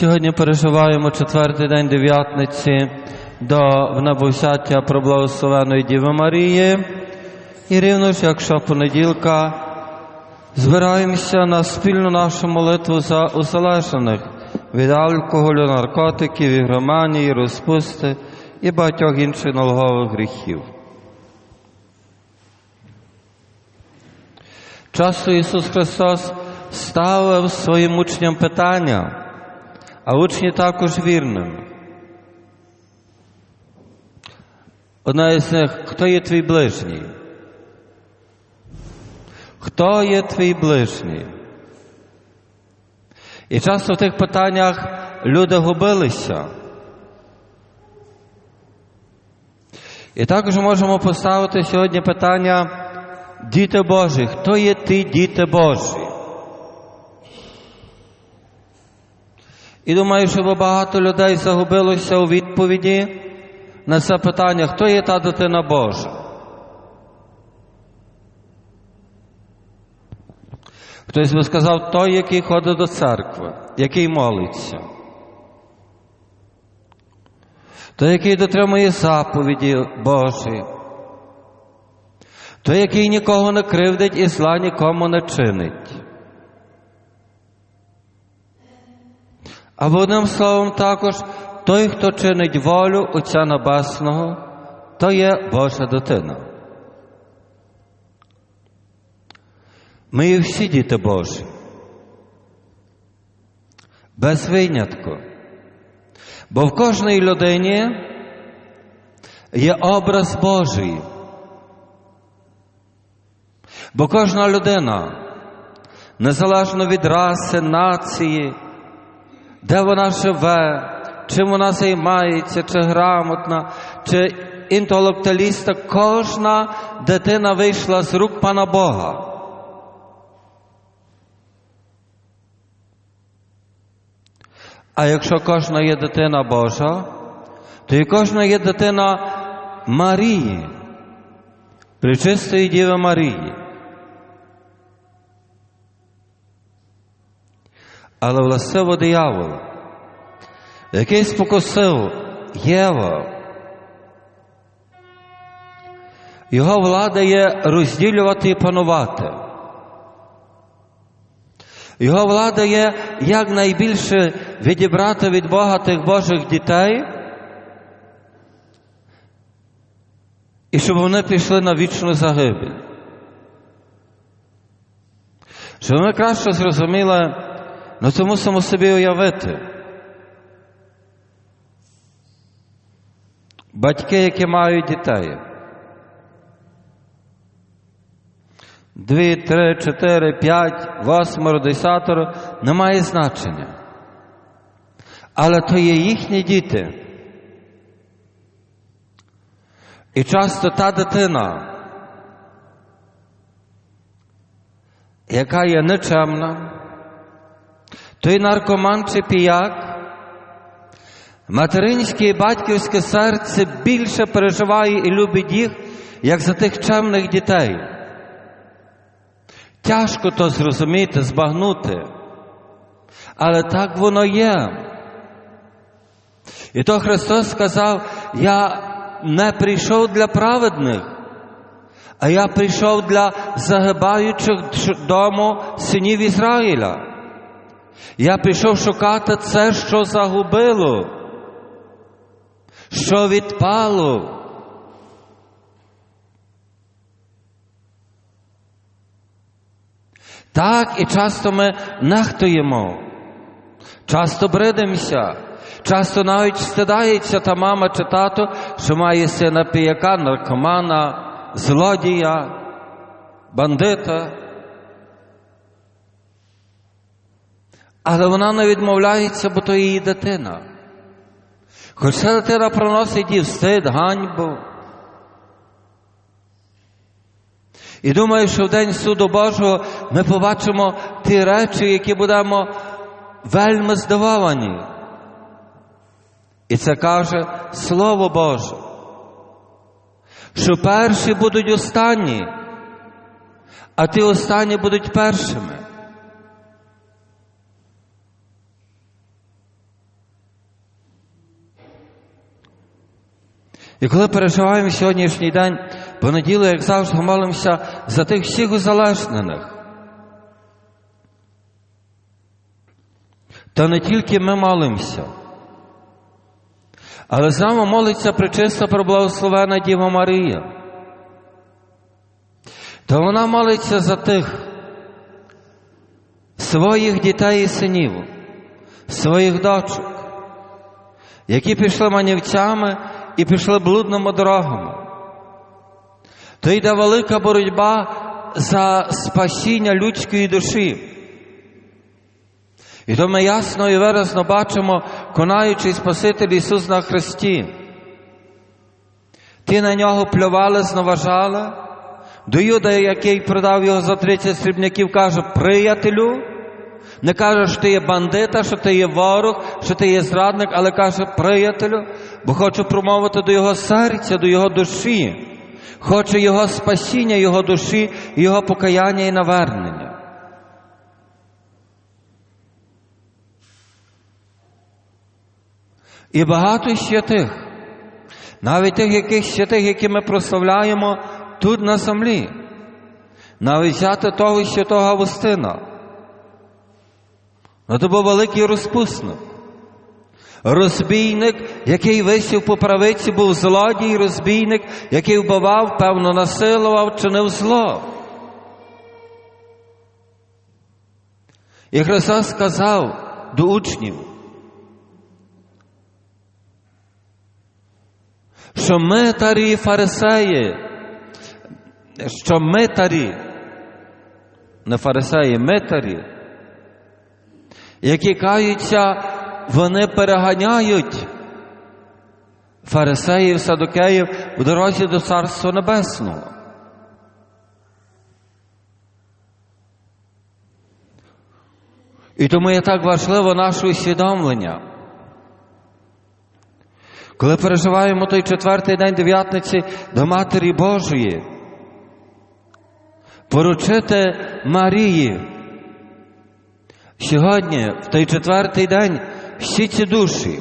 Сьогодні переживаємо четвертий день дев'ятниці до внебосяття про благословеної Діви Марії. І рівно ж, як щопонеділка, збираємося на спільну нашу молитву за узалежених від алкоголю, наркотиків, ігроманії, розпусти і багатьох інших налогових гріхів. Часто Ісус Христос ставив своїм учням питання, а учні також вірними. Одна із них, хто є твій ближній? Хто є твій ближній? І часто в тих питаннях люди губилися. І також можемо поставити сьогодні питання Діти Божі, хто є ти, діти Божі? І думаю, що багато людей загубилося у відповіді на це питання, хто є та дитина Божа? Хтось би сказав, той, який ходить до церкви, який молиться, той, який дотримує заповіді Божі, той, який нікого не кривдить і зла нікому не чинить. Або одним словом також, той, хто чинить волю Отця Небесного, то є Божа дитина. Ми є всі діти Божі. Без винятку. Бо в кожній людині є образ Божий. Бо кожна людина, незалежно від раси, нації, де вона живе, чим вона займається, чи грамотна, чи інтелектуаліста, кожна дитина вийшла з рук Пана Бога. А якщо кожна є дитина Божа, то і кожна є дитина Марії, причистої Діви Марії. Але властиво диявол, який спокусив Єву, його влада є розділювати і панувати. Його влада є якнайбільше відібрати від Бога тих Божих дітей, і щоб вони пішли на вічну загибель. Щоб ми краще зрозуміли, ну це мусимо собі уявити. Батьки, які мають дітей. Дві, три, чотири, п'ять, восьмеро, десятеро не має значення. Але то є їхні діти. І часто та дитина, яка є нечемна, той наркоман чи піяк, материнське і батьківське серце більше переживає і любить їх, як за тих чемних дітей. Тяжко то зрозуміти, збагнути, але так воно є. І то Христос сказав, я не прийшов для праведних, а я прийшов для загибаючих дому синів Ізраїля. Я прийшов шукати це, що загубило, що відпало. Так і часто ми нехтуємо, часто бридимося, часто навіть стидається та мама чи тато, що має сина піяка, наркомана, злодія, бандита. Але вона не відмовляється, бо то її дитина. Хоч ця дитина приносить їй встид, ганьбу. І думаю, що в день суду Божого ми побачимо ті речі, які будемо вельми здивовані. І це каже Слово Боже, що перші будуть останні, а ті останні будуть першими. І коли переживаємо сьогоднішній день, понеділок, як завжди, молимося за тих всіх узалежнених. Та не тільки ми молимося, але з нами молиться причиста проблагословена Діва Марія. Та вона молиться за тих своїх дітей і синів, своїх дочок, які пішли манівцями і пішли блудними дорогами. То йде велика боротьба за спасіння людської душі. І то ми ясно і виразно бачимо, конаючий Спаситель Ісус на Христі. Ті на нього плювали, зневажали. До Юда, який продав його за 30 срібняків, каже, приятелю, не каже, що ти є бандита, що ти є ворог, що ти є зрадник, але каже, приятелю, бо хочу промовити до його серця, до його душі. Хоче його спасіння, його душі, його покаяння і навернення. І багато ще тих, навіть тих яких ще які ми прославляємо тут на землі. Навіть взяти того святого Августина. Ну, то був великий розпусник. Розбійник, який висів по правиці, був злодій, розбійник, який вбивав, певно, насилував, чинив зло. І Христос сказав до учнів, що митарі і фарисеї, що митарі, не фарисеї, митарі, які каються, вони переганяють фарисеїв, садокеїв в дорозі до Царства Небесного. І тому є так важливо наше усвідомлення. Коли переживаємо той четвертий день дев'ятниці до Матері Божої, поручити Марії. Сьогодні, в той четвертий день, всі ці душі,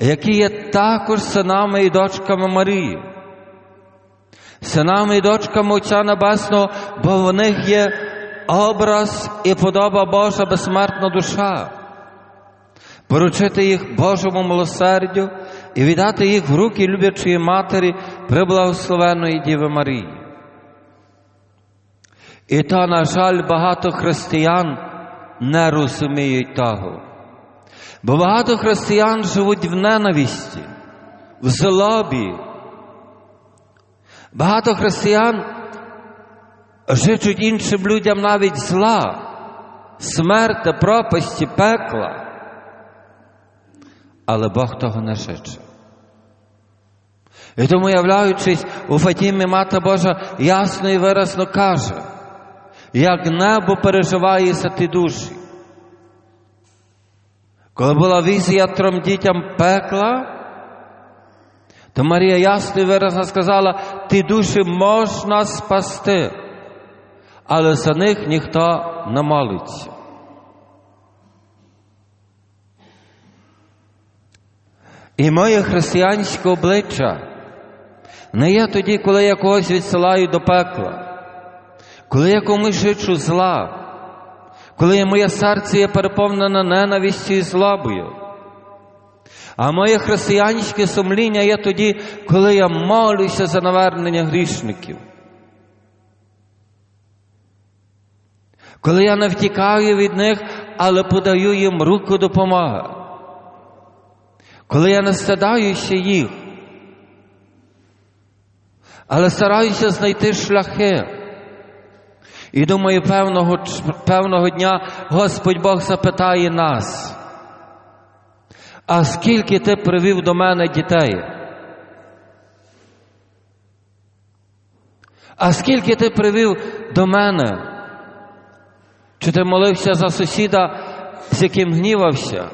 які є також синами і дочками Марії, синами і дочками Отця Небесного, бо в них є образ і подоба Божа безсмертна душа поручити їх Божому милосердю і віддати їх в руки люблячої матері приблагословеної Діви Марії. І то, на жаль, багато християн не розуміють того. Бо багато християн живуть в ненависті, в злобі. Багато християн жичуть іншим людям навіть зла, смерти, пропасті, пекла але Бог того не жиче. І тому, являючись у Фатімі, Мати Божа ясно і виразно каже, як небо переживає за ті душі. Коли була візія трьом дітям пекла, то Марія ясно і виразно сказала, ті душі можна спасти, але за них ніхто не молиться. І моє християнське обличчя не є тоді, коли я когось відсилаю до пекла, коли я комусь жичу зла, коли моє серце є переповнене ненавистю і злобою. А моє християнське сумління є тоді, коли я молюся за навернення грішників. Коли я не втікаю від них, але подаю їм руку допомоги коли я не стидаюся їх, але стараюся знайти шляхи. І думаю, певного, певного дня Господь Бог запитає нас, а скільки ти привів до мене дітей? А скільки ти привів до мене? Чи ти молився за сусіда, з яким гнівався?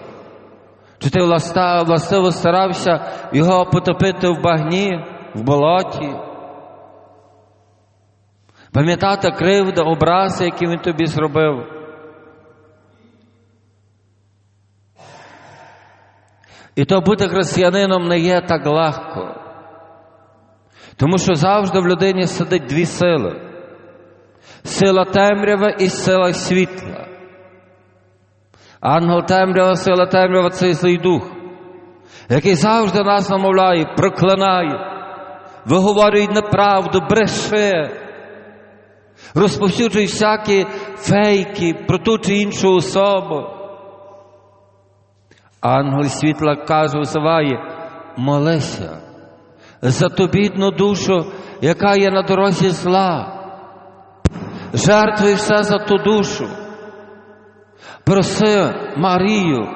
Чи ти властиво старався його потопити в багні, в болоті? Пам'ятати кривди, образи, які він тобі зробив? І то бути християнином не є так легко. Тому що завжди в людині сидить дві сили: сила темряви і сила світла. Ангел темрява, сила темрява це злий дух, який завжди нас намовляє, проклинає, виговорює неправду, бреше, розповсюджує всякі фейки про ту чи іншу особу. Ангел світла каже, висуває, молися за ту бідну душу, яка є на дорозі зла. Жертвуй все за ту душу. Проси Марію,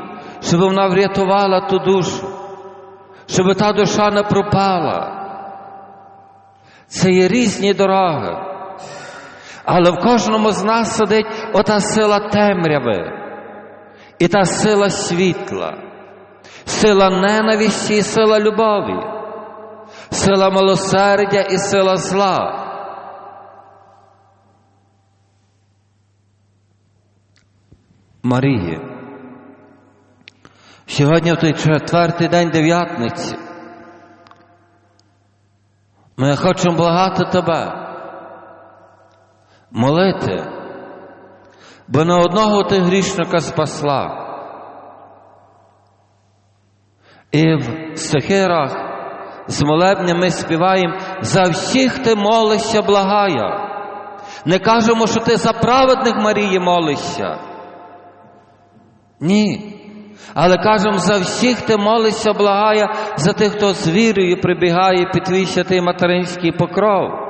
щоб вона врятувала ту душу, щоб та душа не пропала. Це є різні дороги. Але в кожному з нас сидить ота сила темряви і та сила світла, сила ненависті і сила любові, сила милосердя і сила зла. Марії. Сьогодні в той четвертий день дев'ятниці ми хочемо благати тебе, молити, бо не одного ти грішника спасла. І в стихирах з молебня ми співаємо за всіх ти молишся, благая. Не кажемо, що ти за праведних Марії молишся. Ні. Але кажемо, за всіх ти молишся, благая, за тих, хто з вірою прибігає під твій святий материнський покров.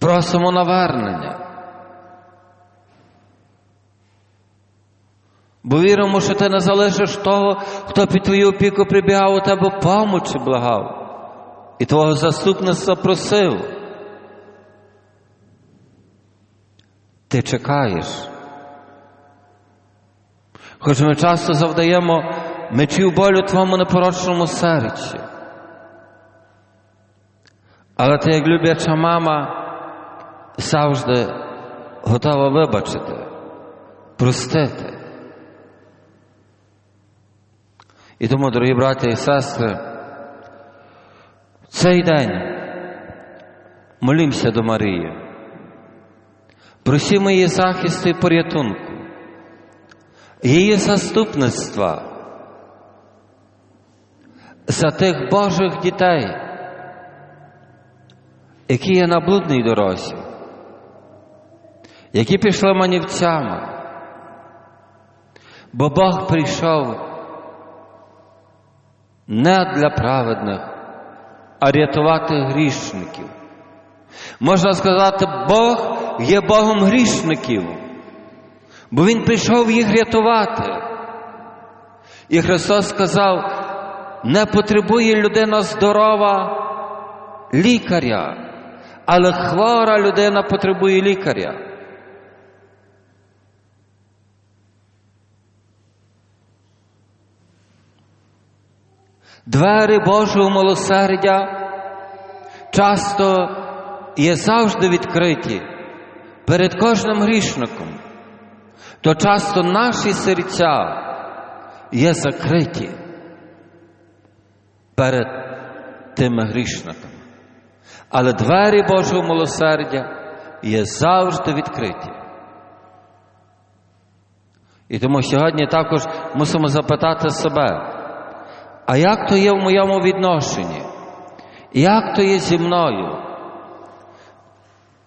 Просимо навернення. Бо віримо, що ти не залишиш того, хто під твою опіку прибігав у тебе помочі благав, і твого заступництва просив. Ти чекаєш. Хоч ми часто завдаємо мечів болю твоєму непорочному серці. Але ти, як любляча мама, завжди готова вибачити, простити. І тому, дорогі браті і сестри, в цей день молімося до Марії. Просімо її захисту і порятунку, її заступництва за тих Божих дітей, які є на блудній дорозі, які пішли манівцями, бо Бог прийшов не для праведних, а рятувати грішників. Можна сказати, Бог є Богом грішників, бо Він прийшов їх рятувати. І Христос сказав, не потребує людина здорова лікаря, але хвора людина потребує лікаря. Двері Божого милосердя часто є завжди відкриті перед кожним грішником, то часто наші серця є закриті перед тими грішниками. Але двері Божого милосердя є завжди відкриті. І тому сьогодні також мусимо запитати себе, а як то є в моєму відношенні? Як то є зі мною?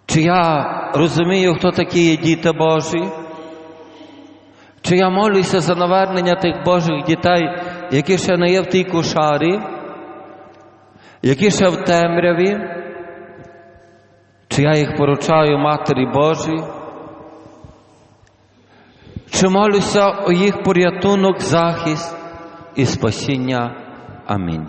Чи я розумію, хто такі є діти Божі? Чи я молюся за навернення тих Божих дітей, які ще не є в тій кошарі, які ще в темряві? Чи я їх поручаю Матері Божій? Чи молюся о їх порятунок, захист і спасіння? Амінь.